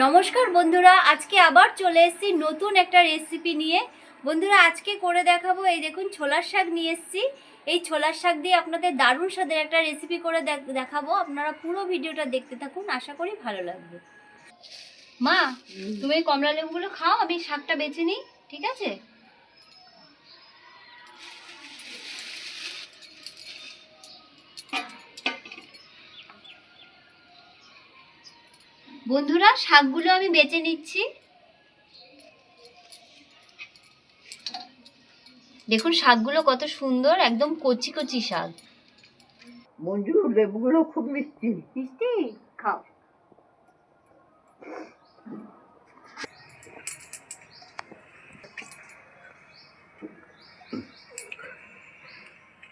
নমস্কার বন্ধুরা আজকে আবার চলে এসেছি নতুন একটা রেসিপি নিয়ে। বন্ধুরা আজকে করে দেখাবো এই দেখুন ছোলার শাক নিয়ে এসেছি। এই ছোলার শাক দিয়ে আপনাদের দারুণ স্বাদের একটা রেসিপি করে দেখ- দেখাবো। আপনারা পুরো ভিডিওটা দেখতে থাকুন আশা করি ভালো লাগবে। মা তুমি কমলা লেবুগুলো খাও আমি শাকটা বেছে নিই ঠিক আছে? বন্ধুরা শাকগুলো আমি বেছে নিচ্ছি। দেখুন শাকগুলো কত সুন্দর একদম কচি কচি শাক। মঞ্জু লেবুগুলো খুব মিষ্টি। মিষ্টি? খাও।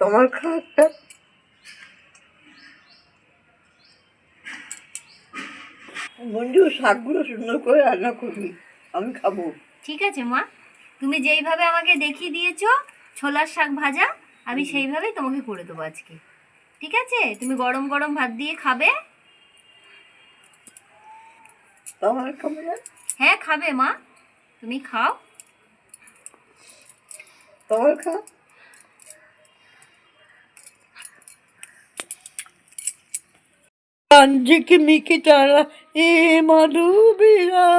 তোমার খাওয়াটা মঞ্জু শাকগুলো সুন্দর করে রান্না করবি। আমি খাব। ঠিক আছে মা। তুমি যেইভাবে আমাকে দেখিয়ে দিয়েছ ছোলার শাক ভাজা আমি সেইভাবেই তোমাকে করে দেবো আজকে। ঠিক আছে? তুমি গরম গরম ভাত দিয়ে খাবে? হ্যাঁ খাবে মা। তুমি খাও। তোমার খা। কাঞ্জিকে মিকে তারা এ মাধবীরা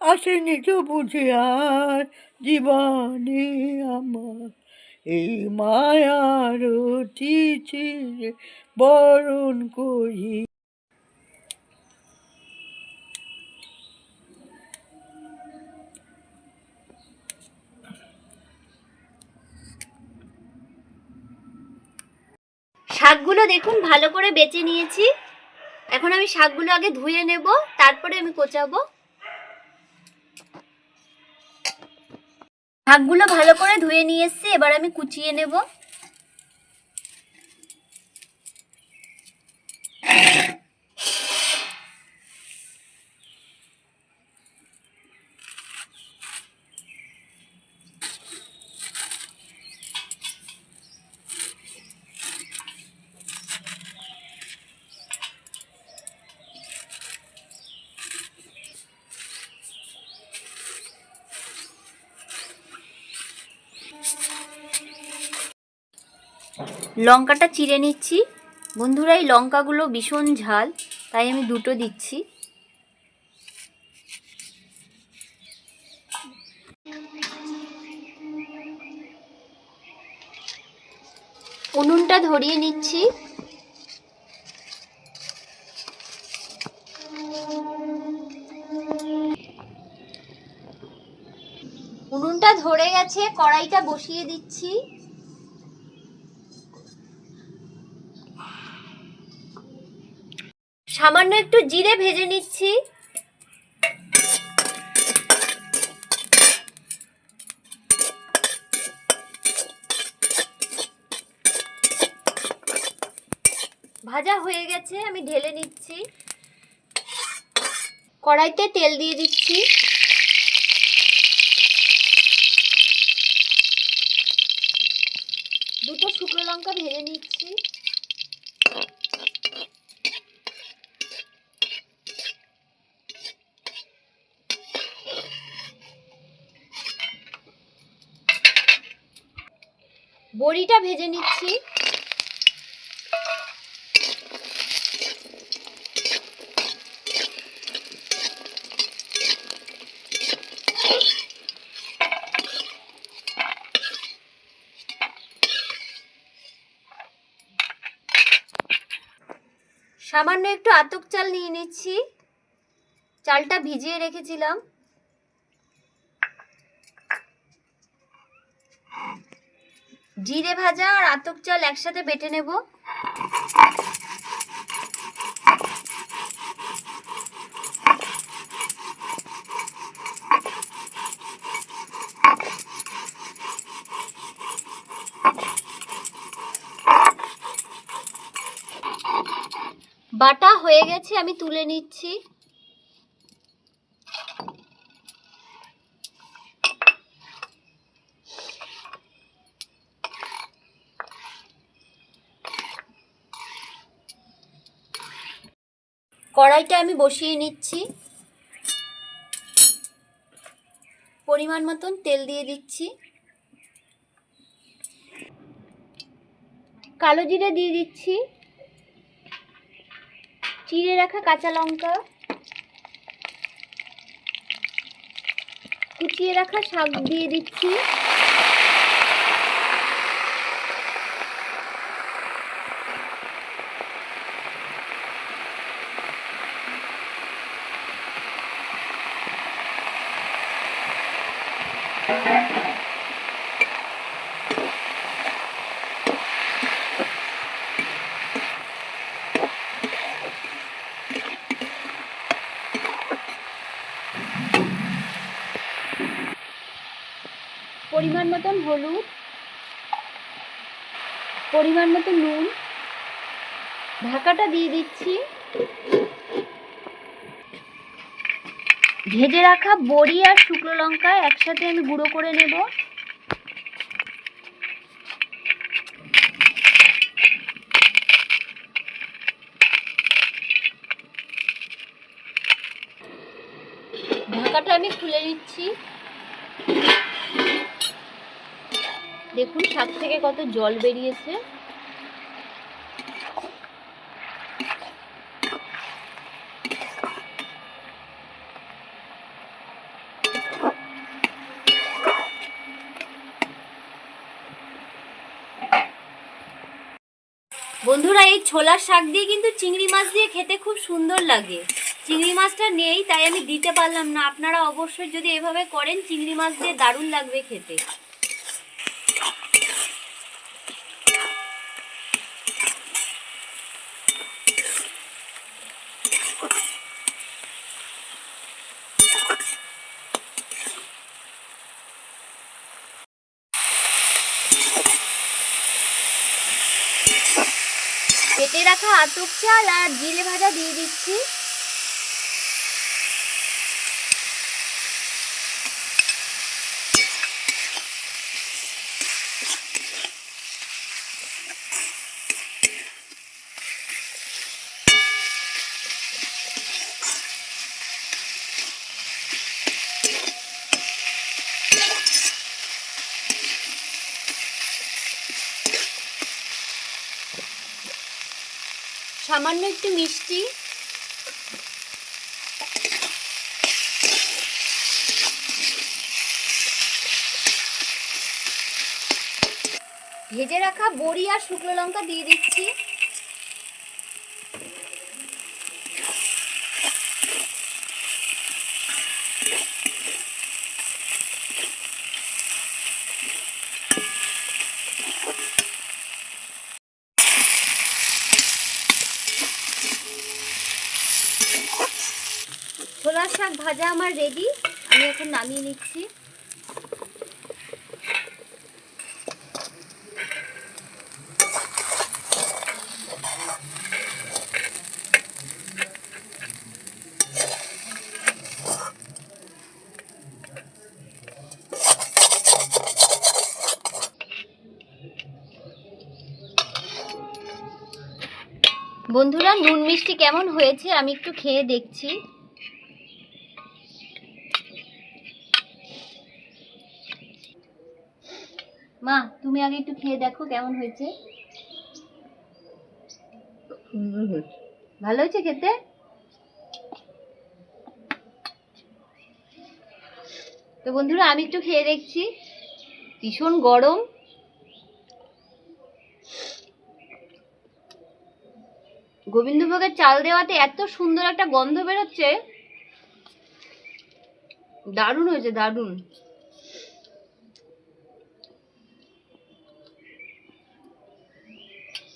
আসেনি তো বুঝে আর জীবনে আমার। এই মায়ার চিঠির বরণ করি। শাকগুলো দেখুন, ভালো করে বেছে নিয়েছি। এখন আমি শাকগুলো আগে ধুয়ে নেব, তারপরে আমি কোচাবো। শাকগুলো ভালো করে ধুয়ে নিয়ে এসছি, এবার আমি কুচিয়ে নেব। লঙ্কাটা চিড়ে নিচ্ছি। বন্ধুরা, এই লঙ্কাগুলো ভীষণ ঝাল, তাই আমি দুটো দিচ্ছি। উনুনটা ধরিয়ে নিচ্ছি। উনুনটা ধরে গেছে, কড়াইটা বসিয়ে দিচ্ছি। সামান্য একটু জিরে ভেজে নিচ্ছি। ভাজা হয়ে গেছে, আমি ঢেলে নিচ্ছি। কড়াইতে তেল দিয়ে দিচ্ছি। দুটো শুকনো লঙ্কা ভেজে নিচ্ছি। বড়িটা ভেজে নিচ্ছি। সামান্য একটু আতক চাল নিয়ে নিচ্ছি। চালটা ভিজিয়ে রেখেছিলাম। জিরে ভাজা আর আতক চাল একসাথে বেটে নেব। বাটা হয়ে গেছে আমি তুলে নিচ্ছি। কড়াইটা আমি বসিয়ে নিচ্ছি। পরিমাণ মতন তেল দিয়ে দিচ্ছি। কালো জিরে দিয়ে দিচ্ছি। চিড়ে রাখা কাঁচা লঙ্কা। কুচিয়ে রাখা শাক দিয়ে দিচ্ছি। হলুদ, পরিমাণ মতো নুন, ঢাকাটা দিয়ে দিচ্ছি। ভেজে রাখা বড়ি আর শুকনো লঙ্কা একসাথে আমি গুঁড়ো করে নেব। ঢাকাটা আমি খুলে নিচ্ছি। দেখুন শাক থেকে কত জল বেরিয়েছে। বন্ধুরা, এই ছোলার শাক দিয়ে কিন্তু চিংড়ি মাছ দিয়ে খেতে খুব সুন্দর লাগে। চিংড়ি মাছটা নেই, তাই আমি দিতে পারলাম না। আপনারা অবশ্যই যদি এভাবে করেন, চিংড়ি মাছ দিয়ে দারুণ লাগবে খেতে। কেটে রাখা আতপ চাল আর জিরে ভাজা দিয়ে দিচ্ছি। সামান্য একটু মিষ্টি। ভেজে রাখা বড়ি আর শুকনো লঙ্কা দিয়ে দিচ্ছি ছোলার শাক ভাজা আমার রেডি আমি এখন নামিয়ে নিচ্ছি। বন্ধুরা, নুন মিষ্টি কেমন হয়েছে? আমি একটু খেয়ে দেখছি। মা তুমি আগে একটু খেয়ে দেখো কেমন হয়েছে। সুন্দর হয়েছে। ভালো হয়েছে খেতে? তো বন্ধুরা আমি একটু খেয়ে দেখছি। ভীষণ গরম। গোবিন্দভোগের চাল দেওয়াতে এত সুন্দর একটা গন্ধ বেরোচ্ছে। দারুণ হয়েছে দারুণ।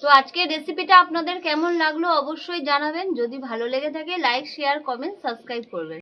তো আজকের রেসিপিটা আপনাদের কেমন লাগল অবশ্যই জানাবেন। যদি ভালো লেগে থাকে লাইক শেয়ার কমেন্ট সাবস্ক্রাইব করবেন।